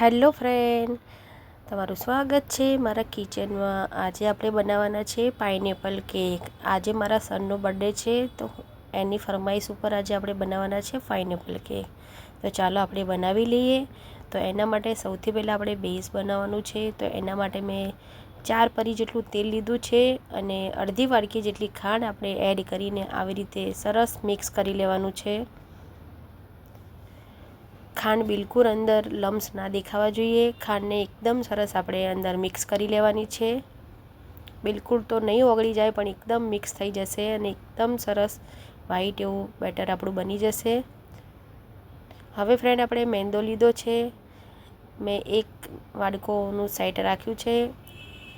Hello friend, તમારું સ્વાગત છે મારા કિચનમાં. આજે આપણે બનાવવાના છે પાઇનેપલ કેક. આજે મારા સનનો બર્થડે છે, તો એની ફરમાઈશ ઉપર આજે આપણે બનાવવાના છે પાઇનેપલ કેક. તો ચાલો આપણે બનાવી લઈએ. તો એના માટે સૌથી પહેલાં આપણે બેઝ બનાવવાનું છે. તો એના માટે મેં ચાર પરી જેટલું તેલ લીધું છે અને અડધી વાડકી જેટલી ખાંડ આપણે એડ કરીને આવી રીતે સરસ મિક્સ કરી લેવાનું છે. ખાંડ બિલકુલ અંદર લમ્સ ના દેખાવા જોઈએ. ખાંડને એકદમ સરસ આપણે અંદર મિક્સ કરી લેવાની છે. બિલકુલ તો નહીં ઓગળી જાય, પણ એકદમ મિક્સ થઈ જશે અને એકદમ સરસ વ્હાઈટ એવું બેટર આપણું બની જશે. હવે ફ્રેન્ડ આપણે મેંદો લીધો છે. મેં એક વાડકોનું સેટ રાખ્યું છે.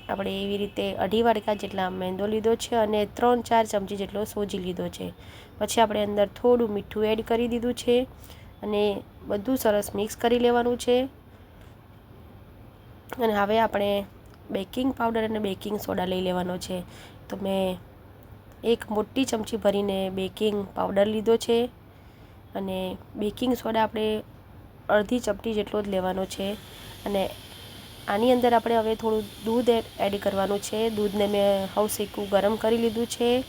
આપણે એવી રીતે અઢી વાડકા જેટલા મેંદો લીધો છે અને ત્રણ ચાર ચમચી જેટલો સોજી લીધો છે. પછી આપણે અંદર થોડું મીઠું એડ કરી દીધું છે. અને બધું સરસ મિક્સ કરી લેવાનું છે. અને હવે આપણે બેકિંગ પાવડર અને બેકિંગ સોડા લઈ લેવાનો છે. તો મેં એક મોટી ચમચી ભરીને બેકિંગ પાવડર લીધો છે. અને બેકિંગ સોડા આપણે અડધી ચપટી જેટલો જ લેવાનો છે. અને આની અંદર આપણે હવે થોડું દૂધ એડ કરવાનું છે. દૂધને મેં હવ શેકું ગરમ કરી લીધું છે.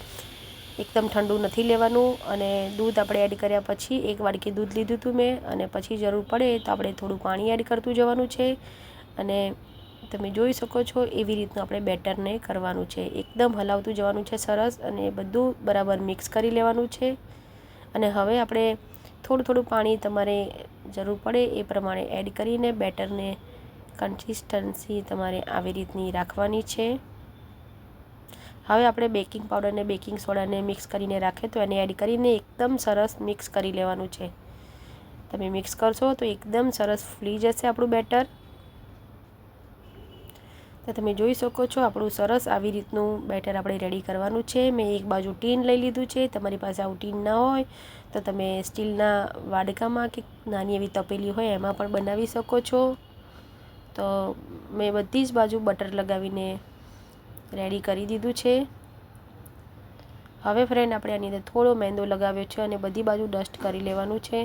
એકદમ ઠંડુ નથી લેવાનું અને દૂધ આપણે એડ કર્યા પછી એક વાડકી દૂધ લીધું હતું મેં અને પછી જરૂર પડે તો આપણે થોડું પાણી એડ કરતું જવાનું છે. અને તમે જોઈ શકો છો એવી રીતનું આપણે બેટરને કરવાનું છે. એકદમ હલાવતું જવાનું છે સરસ અને બધું બરાબર મિક્સ કરી લેવાનું છે. અને હવે આપણે થોડું થોડું પાણી તમારે જરૂર પડે એ પ્રમાણે એડ કરીને બેટરને કન્સિસ્ટન્સી તમારે આવી રીતની રાખવાની છે. હવે આપણે બેકિંગ પાવડરને બેકિંગ સોડાને મિક્સ કરીને રાખીએ તો એને એડ કરીને એકદમ સરસ મિક્સ કરી લેવાનું છે. તમે મિક્સ કરશો તો એકદમ સરસ ફૂલી જશે આપણું બેટર. તો તમે જોઈ શકો છો આપણું સરસ આવી રીતનું બેટર આપણે રેડી કરવાનું છે. મેં એક બાજુ ટીન લઈ લીધું છે. તમારી પાસે આવું ટીન ના હોય તો તમે સ્ટીલના વાડકામાં કે નાની એવી તપેલી હોય એમાં પણ બનાવી શકો છો. તો મેં બધી જ બાજુ બટર લગાવીને રેડી કરી દીધું છે. હવે ફ્રેન્ડ આપણે આની અંદર થોડો મેંદો લગાવ્યો છે અને બધી બાજુ ડસ્ટ કરી લેવાનું છે.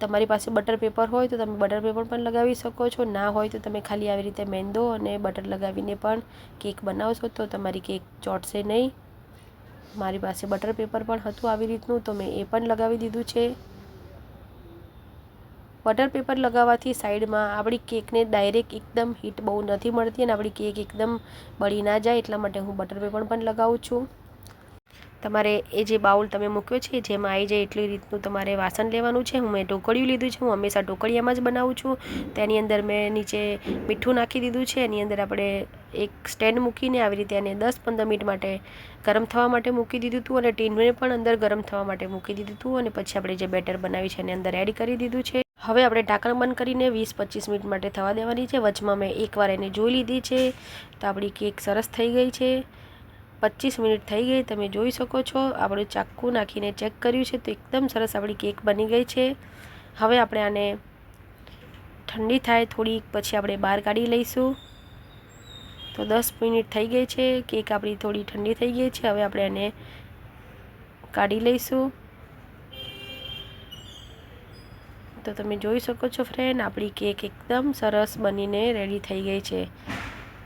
તમારી પાસે બટર પેપર હોય તો તમે બટર પેપર પણ લગાવી શકો છો. ના હોય તો તમે ખાલી આવી રીતે મેંદો અને બટર લગાવીને પણ કેક બનાવશો તો તમારી કેક ચોટશે નહીં. મારી પાસે બટર પેપર પણ હતું આવી રીતનું, તો મેં એ પણ લગાવી દીધું છે. બટર પેપર લગાવવાથી સાઈડમાં આપણી કેકને ડાયરેક્ટ એકદમ હીટ બહુ નથી મળતી અને આપણી કેક એકદમ બળી ના જાય એટલા માટે હું બટર પેપર પણ લગાવું છું. તમારે એ જે બાઉલ તમે મૂક્યો છે, જેમાં આવી જાય એટલી રીતનું તમારે વાસણ લેવાનું છે. હું મેં ઢોકળિયું લીધું છે, હું હંમેશા ઢોકળિયામાં જ બનાવું છું. તેની અંદર મેં નીચે મીઠું નાખી દીધું છે, એની અંદર આપણે એક સ્ટેન્ડ મૂકીને આવી રીતે એને દસ પંદર મિનિટ માટે ગરમ થવા માટે મૂકી દીધું હતું અને ટીનને પણ અંદર ગરમ થવા માટે મૂકી દીધું હતું અને પછી આપણે જે બેટર બનાવ્યું છે એની અંદર એડ કરી દીધું છે. હવે આપણે ઢાંકણ બંધ કરીને વીસ પચીસ મિનિટ માટે થવા દેવાની છે. વચમાં મેં એકવાર એને જોઈ લીધી છે. તો આપણી કેક સરસ થઈ ગઈ છે. પચીસ મિનિટ થઈ ગઈ, તમે જોઈ શકો છો. આપણે ચાકુ નાખીને ચેક કર્યું છે તો એકદમ સરસ આપણી કેક બની ગઈ છે. હવે આપણે આને ઠંડી થાય થોડીક, પછી આપણે બહાર કાઢી લઈશું. તો દસ મિનિટ થઈ ગઈ છે. કેક આપણી થોડી ઠંડી થઈ ગઈ છે. હવે આપણે એને કાઢી લઈશું. તો તમે જોઈ શકો છો ફ્રેન્ડ આપણી કેક એકદમ સરસ બનીને રેડી થઈ ગઈ છે.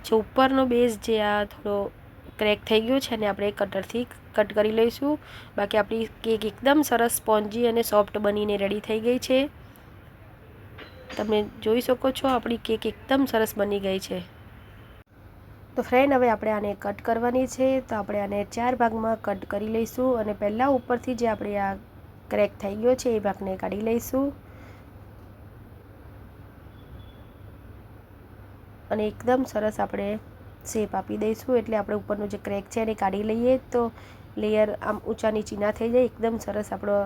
જે ઉપરનો બેઝ જે આ થોડો ક્રેક થઈ ગયો છે અને આપણે કટરથી કટ કરી લઈશું. બાકી આપણી કેક એકદમ સરસ સ્પોન્જી અને સોફ્ટ બનીને રેડી થઈ ગઈ છે. તમે જોઈ શકો છો આપણી કેક એકદમ સરસ બની ગઈ છે. તો ફ્રેન્ડ હવે આપણે આને કટ કરવાની છે. તો આપણે આને ચાર ભાગમાં કટ કરી લઈશું અને પહેલાં ઉપરથી જે આપણે આ ક્રેક થઈ ગયો છે, એ ભાગને કાઢી લઈશું. અને એકદમ સરસ આપણે શેપ આપી દઈશું. એટલે આપણે ઉપરનું જે ક્રેક છે એને કાઢી લઈએ તો લેયર આમ ઊંચા નીચી થઈ જાય. એકદમ સરસ આપણો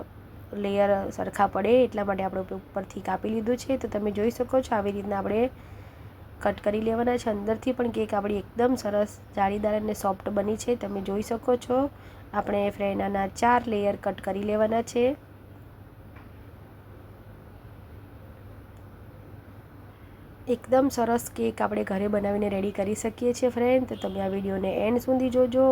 લેયર સરખા પડે. એટલા માટે આપણે ઉપરથી કાપી લીધું છે. તો તમે જોઈ શકો છો આવી રીતના આપણે કટ કરી લેવાના છે. અંદરથી પણ કેક આપણી એકદમ સરસ જાળીદાર અને સોફ્ટ બની છે. તમે જોઈ શકો છો. આપણે ફ્રેનાના ચાર લેયર કટ કરી લેવાના છે. એકદમ સરસ કેક આપણે ઘરે બનાવીને રેડી કરી શકીએ છીએ ફ્રેન્ડ તો તમે આ વિડીયોને એન્ડ સુધી જોજો.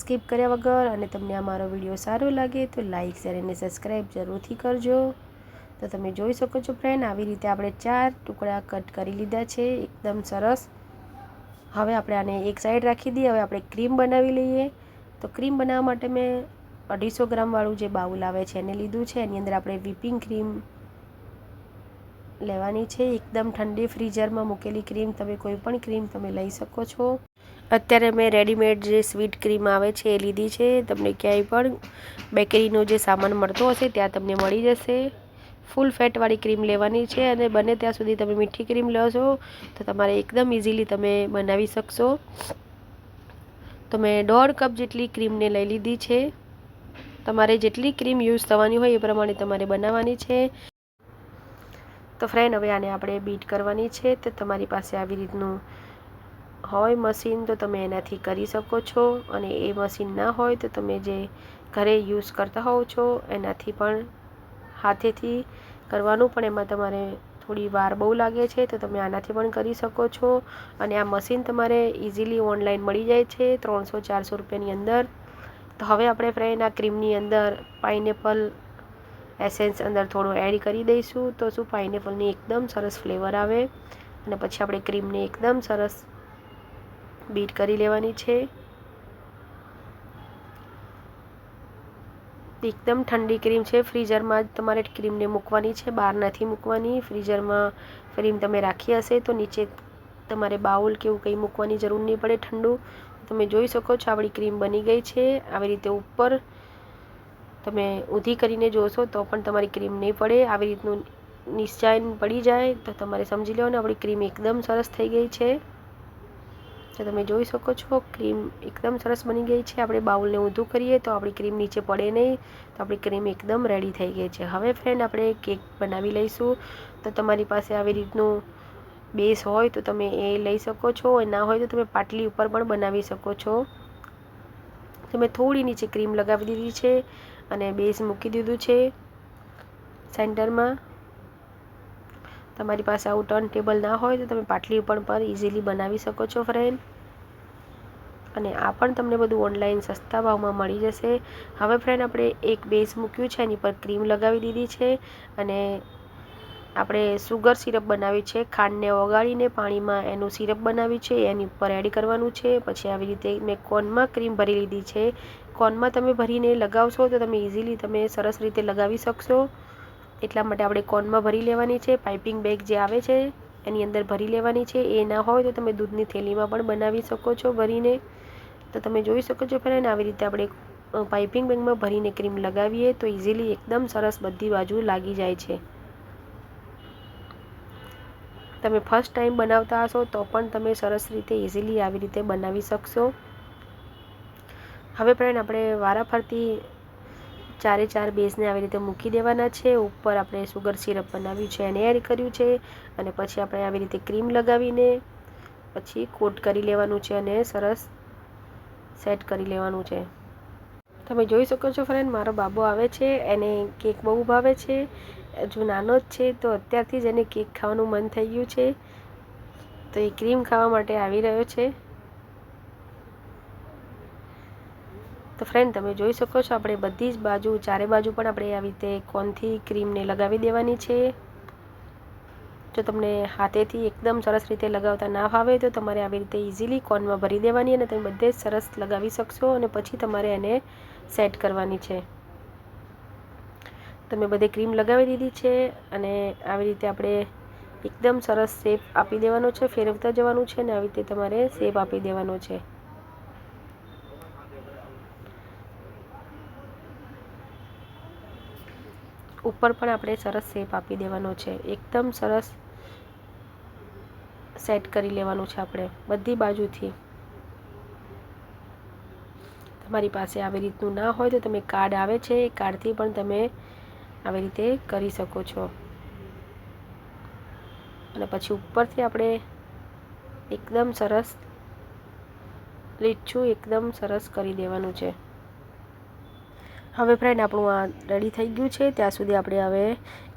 સ્કીપ કર્યા વગર અને તમને આ મારો વીડિયો સારો લાગે તો લાઇક શેર અને સબસ્ક્રાઈબ જરૂરથી કરજો. તો તમે જોઈ શકો છો ફ્રેન્ડ આવી રીતે આપણે ચાર ટુકડા કટ કરી લીધા છે. એકદમ સરસ. હવે આપણે આને એક સાઈડ રાખી દઈએ. હવે આપણે ક્રીમ બનાવી લઈએ. તો ક્રીમ બનાવવા માટે મેં અઢીસો ગ્રામવાળું જે બાઉલ આવે છે એને લીધું છે. એની અંદર આપણે વિપિંગ ક્રીમ લેવાની છે. એકદમ ઠંડી ફ્રીઝરમાં મૂકેલી ક્રીમ. તમે કોઈ પણ ક્રીમ તમે લઈ શકો છો. અત્યારે મેં રેડીમેડ જે સ્વીટ ક્રીમ આવે છે એ લીધી છે. તમને ક્યાંય પણ બેકરીનો જે સામાન મળતો હશે ત્યાં તમને મળી જશે. ફૂલ ફેટવાળી ક્રીમ લેવાની છે અને બને ત્યાં સુધી તમે મીઠી ક્રીમ લો છો તો તમારે એકદમ ઇઝીલી તમે બનાવી શકશો. તો મેં દોઢ કપ જેટલી ક્રીમને લઈ લીધી છે. તમારે જેટલી ક્રીમ યુઝ થવાની હોય એ પ્રમાણે તમારે બનાવવાની છે. તો ફ્રેન્ડ, હવે આને આપણે બીટ કરવાની છે તો તમારી પાસે આવી રીતનું હોય મશીન તો તમે એનાથી કરી શકો છો અને એ મશીન ના હોય તો તમે જે ઘરે યુઝ કરતા હોવ છો એનાથી પણ હાથેથી કરવાનું. પણ એમાં તમારે થોડી વાર બહુ લાગે છે તો તમે આનાથી પણ કરી શકો છો. અને આ મશીન તમારે ઇઝીલી ઓનલાઈન મળી જાય છે ત્રણસો ચારસો રૂપિયાની અંદર. તો હવે આપણે ફ્રેન્ડ, આ ક્રીમની અંદર પાઇનેપલ એસેન્સ અંદર થોડું એડ કરી દઈશું તો શું પાઇનેપલની એકદમ સરસ ફ્લેવર આવે અને પછી આપણે ક્રીમને એકદમ સરસ બીટ કરી લેવાની છે. એકદમ ઠંડી ક્રીમ છે. ફ્રીઝરમાં જ તમારે ક્રીમને મૂકવાની છે. બહાર નથી મૂકવાની. ફ્રીઝરમાં ક્રીમ તમે રાખી હશે તો નીચે તમારે બાઉલ કે એવું કંઈ મૂકવાની જરૂર નહીં પડે ઠંડુ. તમે જોઈ શકો છો, આપણી ક્રીમ બની ગઈ છે. આવી રીતે ઉપર તમે ઊંધી કરીને જોશો તો પણ તમારી ક્રીમ નહીં પડે, આવી રીતનું નિશ્ચાયન પડી જાય, તો તમારે સમજી લેવાનું આપણી ક્રીમ એકદમ સરસ થઈ ગઈ છે. તો તમે જોઈ શકો છો, ક્રીમ એકદમ સરસ બની ગઈ છે. આપણે બાઉલને ઊંધું કરીએ તો આપણી ક્રીમ નીચે પડે નહીં, તો આપણી ક્રીમ એકદમ રેડી થઈ ગઈ છે. હવે ફ્રેન્ડ આપણે કેક બનાવી લઈશું. તો તમારી પાસે આવી રીતનું બેસ હોય તો તમે એ લઈ શકો છો. ના હોય તો તમે પાટલી ઉપર પણ બનાવી શકો છો. તમે થોડી નીચે ક્રીમ લગાવી દીધી છે. અને બેઝ મૂકી દીધું છે સેન્ટરમાં. તમારી પાસે આવું ટર્ન ટેબલ ના હોય તો તમે પાટલી પણ પર ઇઝીલી બનાવી શકો છો ફ્રેન્ડ અને આ પણ તમને બધું ઓનલાઈન સસ્તા ભાવમાં મળી જશે. હવે ફ્રેન્ડ આપણે એક બેઝ મૂક્યું છે, એની પર ક્રીમ લગાવી દીધી છે. અને આપણે સુગર સિરપ બનાવી છે, ખાંડને ઓગાળીને પાણીમાં એનું સિરપ બનાવ્યું છે, એની ઉપર એડ કરવાનું છે. પછી આવી રીતે મેં કોનમાં ક્રીમ ભરી લીધી છે. કોનમાં તમે ભરીને લગાવશો તો તમે ઇઝીલી તમે સરસ રીતે લગાવી શકશો. એટલા માટે આપણે કોનમાં ભરી લેવાની છે. પાઇપિંગ બેગ જે આવે છે, એની અંદર ભરી લેવાની છે. એ ના હોય તો તમે દૂધની થેલીમાં પણ બનાવી શકો છો ભરીને. તો તમે જોઈ શકો છો ફ્રેન્ડ, આવી રીતે આપણે પાઇપિંગ બેગમાં ભરીને ક્રીમ લગાવીએ તો ઇઝીલી એકદમ સરસ બધી બાજુ લાગી જાય છે. તમે ફર્સ્ટ ટાઈમ બનાવતા હશો તો પણ તમે સરસ રીતે ઇઝીલી આવી રીતે બનાવી શકશો. હવે ફ્રેન્ડ આપણે વારાફરતી ચારે ચાર બેઝને આવી રીતે મૂકી દેવાના છે. ઉપર આપણે સુગર સિરપ બનાવ્યું છે એને એડ કર્યું છે અને પછી આપણે આવી રીતે ક્રીમ લગાવીને પછી કોટ કરી લેવાનું છે અને સરસ સેટ કરી લેવાનું છે. તમે જોઈ શકો છો ફ્રેન્ડ મારો બાબો આવે છે, એને કેક બહુ ભાવે છે. હજુ નાનો જ છે તો અત્યારથી જ એને કેક ખાવાનું મન થઈ ગયું છે. તો એ ક્રીમ ખાવા માટે આવી રહ્યો છે. તો ફ્રેન્ડ તમે જોઈ શકો છો, આપણે બધી જ બાજુ, ચારે બાજુ પણ આપણે આવી રીતે કોનથી ક્રીમને લગાવી દેવાની છે. જો તમને હાથેથી એકદમ સરસ રીતે લગાવતા ના ફાવે તો તમારે આવી રીતે ઇઝીલી કોનમાં ભરી દેવાની અને તમે બધે સરસ લગાવી શકશો અને પછી તમારે એને સેટ કરવાની છે. તમે બધે ક્રીમ લગાવી દીધી છે અને આવી રીતે આપણે એકદમ સરસ શેપ આપી દેવાનો છે, ફેરવતા જવાનું છે અને આવી રીતે તમારે શેપ આપી દેવાનો છે. ઉપર પણ આપણે સરસ શેપ આપી દેવાનો છે. એકદમ સરસ સેટ કરી લેવાનું છે આપણે, બધી બાજુથી. તમારી પાસે આવી રીતનું ના હોય તો તમે કાર્ડ આવે છે, એ કાર્ડથી પણ તમે આવી રીતે કરી શકો છો. અને પછી ઉપરથી આપણે એકદમ સરસ, લીચું એકદમ સરસ કરી દેવાનું છે. હવે ફ્રેન્ડ, આપણું આ રેડી થઈ ગયું છે. ત્યાં સુધી આપણે હવે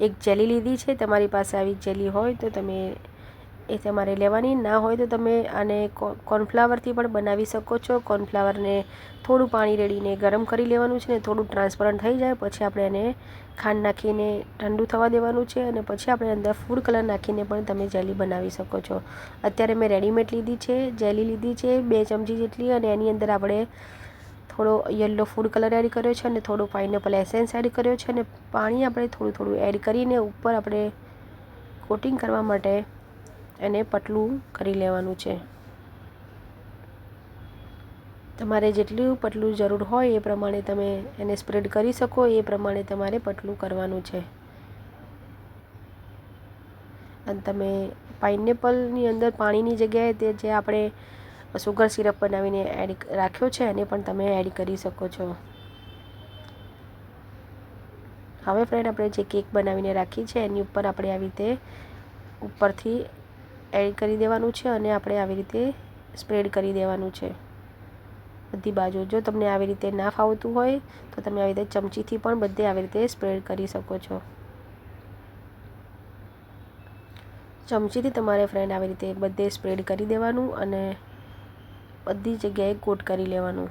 એક જેલી લીધી છે. તમારી પાસે આવી જેલી હોય તો તમે એ તમારે લેવાની. ના હોય તો તમે આને કોર્નફ્લાવરથી પણ બનાવી શકો છો. કોર્નફ્લાવરને થોડું પાણી રેડીને ગરમ કરી લેવાનું છે ને થોડું ટ્રાન્સપરન્ટ થઈ જાય. પછી આપણે એને ખાંડ નાખીને ઠંડુ થવા દેવાનું છે અને પછી આપણે અંદર ફૂડ કલર નાખીને પણ તમે જેલી બનાવી શકો છો. અત્યારે મેં રેડીમેડ લીધી છે, જેલી લીધી છે, બે ચમચી જેટલી અને એની અંદર આપણે થોડો યલો ફૂડ કલર એડ કર્યો છે અને થોડો પાઇનેપલ એસેન્સ એડ કર્યો છે અને પાણી આપણે થોડું થોડું એડ કરીને ઉપર આપણે કોટિંગ કરવા માટે એને પતલું કરી લેવાનું છે. તમારે જેટલું પતલું જરૂર હોય એ પ્રમાણે તમે એને સ્પ્રેડ કરી શકો, એ પ્રમાણે તમારે પતલું કરવાનું છે. અને તમે પાઇનેપલની અંદર પાણીની જગ્યાએ તે જે આપણે સુગર સિરપ બનાવીને એડ રાખ્યો છે એને પણ તમે એડ કરી શકો છો. હવે ફ્રેન્ડ આપણે જે કેક બનાવીને રાખી છે, એની ઉપર આપણે આવી રીતે ઉપરથી એડ કરી દેવાનું છે અને આપણે આવી રીતે સ્પ્રેડ કરી દેવાનું છે. બધી બાજુ, જો તમને આવી રીતે ના ફાવતું હોય, તો તમે આવી રીતે ચમચીથી પણ બધે આવી રીતે સ્પ્રેડ કરી શકો છો. ચમચીથી તમારે ફ્રેન્ડ આવી રીતે બધે સ્પ્રેડ કરી દેવાનું અને બધી જગ્યાએ કોટ કરી લેવાનું.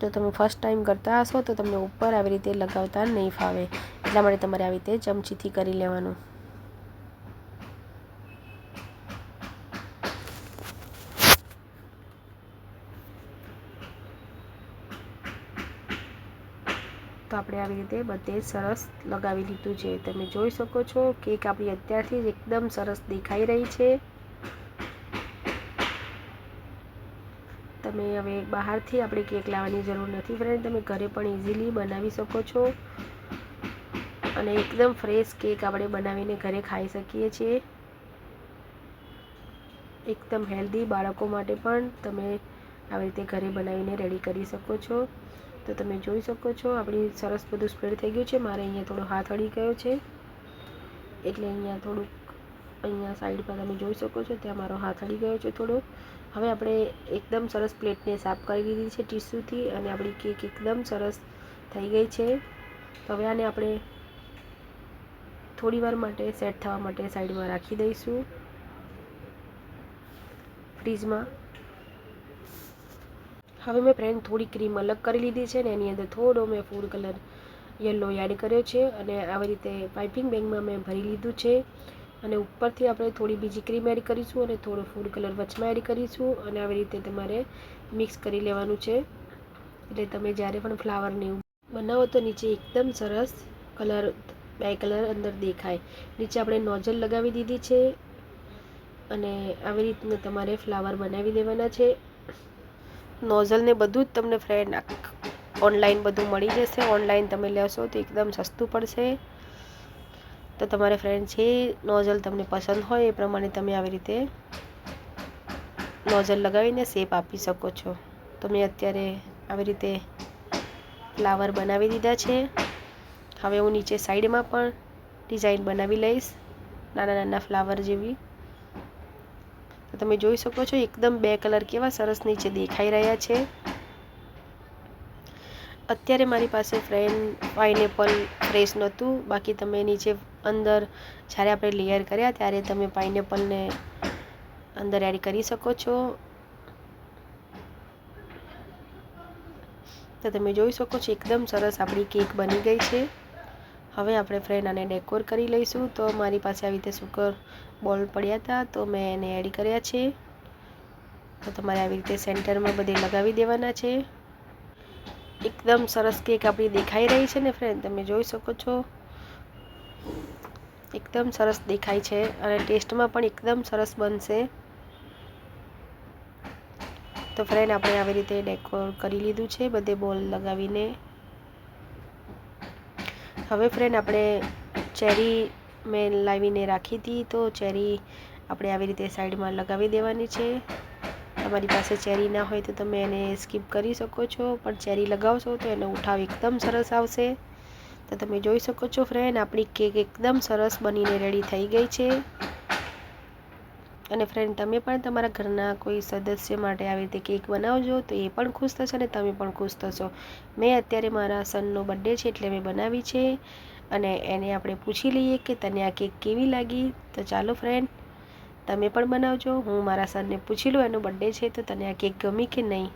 જો તમે ફર્સ્ટ ટાઈમ કરતા હશો તો તમને ઉપર આવી રીતે લગાવતા નહીં ફાવે. એટલા માટે તમારે આવી રીતે ચમચીથી કરી લેવાનું તો આપણે આવી રીતે બધે સરસ લગાવી લીધું છે. તમે જોઈ શકો છો કેક આપણી અત્યારથી જ એકદમ સરસ દેખાઈ રહી છે. તમે હવે બહારથી આપણે કેક લાવવાની જરૂર નથી ફ્રેન્ડ તમે ઘરે પણ ઇઝીલી બનાવી શકો છો. અને એકદમ ફ્રેશ કેક આપણે બનાવીને ઘરે ખાઈ શકીએ છીએ. એકદમ હેલ્ધી બાળકો માટે પણ તમે આવી રીતે ઘરે બનાવીને રેડી કરી શકો છો. તો તમે જોઈ શકો છો, આપણી સરસ બધું સ્પ્રેડ થઈ ગયું છે. મારે અહીંયા થોડો હાથ અડી ગયો છે. એટલે અહીંયા થોડુંક અહીંયા સાઈડ પર તમે જોઈ શકો છો, ત્યાં મારો હાથ અડી ગયો છે થોડો. હવે આપણે એકદમ સરસ પ્લેટને સાફ કરી દીધી છે ટીસ્યુથી અને આપણી કેક એકદમ સરસ થઈ ગઈ છે. હવે આને આપણે થોડી વાર માટે સેટ થવા માટે સાઈડમાં રાખી દઈશું. ફ્રીજમાં હવે મેં ફ્રેન્ડ થોડી ક્રીમ અલગ કરી લીધી છે ને એની અંદર થોડો મેં ફૂડ કલર યલો એડ કર્યો છે અને આવી રીતે પાઇપિંગ બેગમાં મેં ભરી લીધું છે. અને ઉપરથી આપણે થોડી બીજી ક્રીમ એડ કરીશું અને થોડો ફૂડ કલર વચમાં એડ કરીશું અને આવી રીતે તમારે મિક્સ કરી લેવાનું છે. એટલે તમે જ્યારે પણ ફ્લાવરને બનાવો તો નીચે એકદમ સરસ કલર, બે કલર અંદર દેખાય. નીચે આપણે નોઝલ લગાવી દીધી છે અને આવી રીતના તમારે ફ્લાવર બનાવી દેવાના છે. નોઝલને બધું જ તમને ફ્રેન્ડ ઓનલાઈન બધું મળી જશે. ઓનલાઈન તમે લેશો તો એકદમ સસ્તું પડશે. તો તમારે ફ્રેન્ડ છે નોઝલ તમને પસંદ હોય એ પ્રમાણે તમે આવી રીતે નોઝલ લગાવીને શેપ આપી શકો છો. તો મેં અત્યારે આવી રીતે ફ્લાવર બનાવી દીધા છે. હવે હું નીચે સાઈડમાં પણ ડિઝાઇન બનાવી લઈશ. નાના નાના ફ્લાવર જેવી. તો તમે જોઈ શકો છો, એકદમ બે કલર કેવા સરસ નીચે દેખાઈ રહ્યા છે. અત્યારે મારી પાસે ફ્રેન્ડ પાઇનેપલ ફ્રેશ નહોતું, બાકી તમે નીચે અંદર જ્યારે આપણે લેયર કર્યા ત્યારે તમે પાઇનેપલને અંદર એડ કરી શકો છો. તો તમે જોઈ શકો છો, એકદમ સરસ આપણી કેક બની ગઈ છે. હવે આપણે ફ્રેન્ડ આને ડેકોર કરી લઈશું. તો મારી પાસે આવી રીતે સુકર બોલ પડ્યા હતા, તો મેં એને એડ કર્યા છે. તો તમારે આવી રીતે સેન્ટરમાં બધે લગાવી દેવાના છે. એકદમ સરસ કેક આપણી દેખાઈ રહી છે ને ફ્રેન્ડ, તમે જોઈ શકો છો. એકદમ સરસ દેખાય છે અને ટેસ્ટમાં પણ એકદમ સરસ બનશે. તો ફ્રેન્ડ, આપણે આવી રીતે ડેકોર કરી લીધું છે, બધે બોલ લગાવીને. હવે ફ્રેન્ડ આપણે ચેરી મેં લાવીને રાખી હતી, તો ચેરી આપણે આવી રીતે સાઈડમાં લગાવી દેવાની છે. તમારી પાસે ચેરી ના હોય તો તમે એને સ્કીપ કરી શકો છો, પણ ચેરી લગાવશો તો એનો ઉઠાવ એકદમ સરસ આવશે. તો તમે જોઈ શકો છો ફ્રેન્ડ આપણી કેક એકદમ સરસ બનીને રેડી થઈ ગઈ છે. અને ફ્રેન્ડ તમે પણ તમારા ઘરના કોઈ સદસ્ય માટે આવી રીતે કેક બનાવજો તો એ પણ ખુશ થશે અને તમે પણ ખુશ થશો. મેં અત્યારે મારા સનનો બર્થડે છે એટલે મેં બનાવી છે અને એને આપણે પૂછી લઈએ કે તને આ કેક કેવી લાગી? તો ચાલો ફ્રેન્ડ તમે પણ બનાવજો. હું મારા સનને પૂછી લઉં એનો બર્થડે છે તો તને આ કેક ગમી કે નહીં?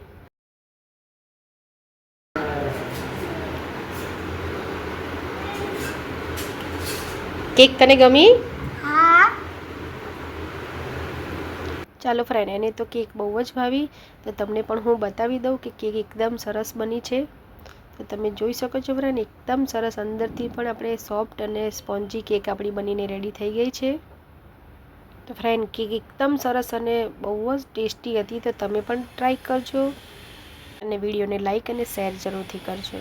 કેક તને ગમી હા ચાલો ફ્રેન્ડ એને તો કેક બહુ જ ભાવી. તો તમને પણ હું બતાવી દઉં કે કેક એકદમ સરસ બની છે. તો તમે જોઈ શકો છો ફ્રેન્ડ એકદમ સરસ. અંદરથી પણ આપણે સોફ્ટ અને સ્પોન્જી કેક આપણી બનીને રેડી થઈ ગઈ છે. તો ફ્રેન્ડ કેક એકદમ સરસ અને બહુ જ ટેસ્ટી હતી. તો તમે પણ ટ્રાય કરજો અને વિડીયોને લાઇક અને શેર જરૂરથી કરજો.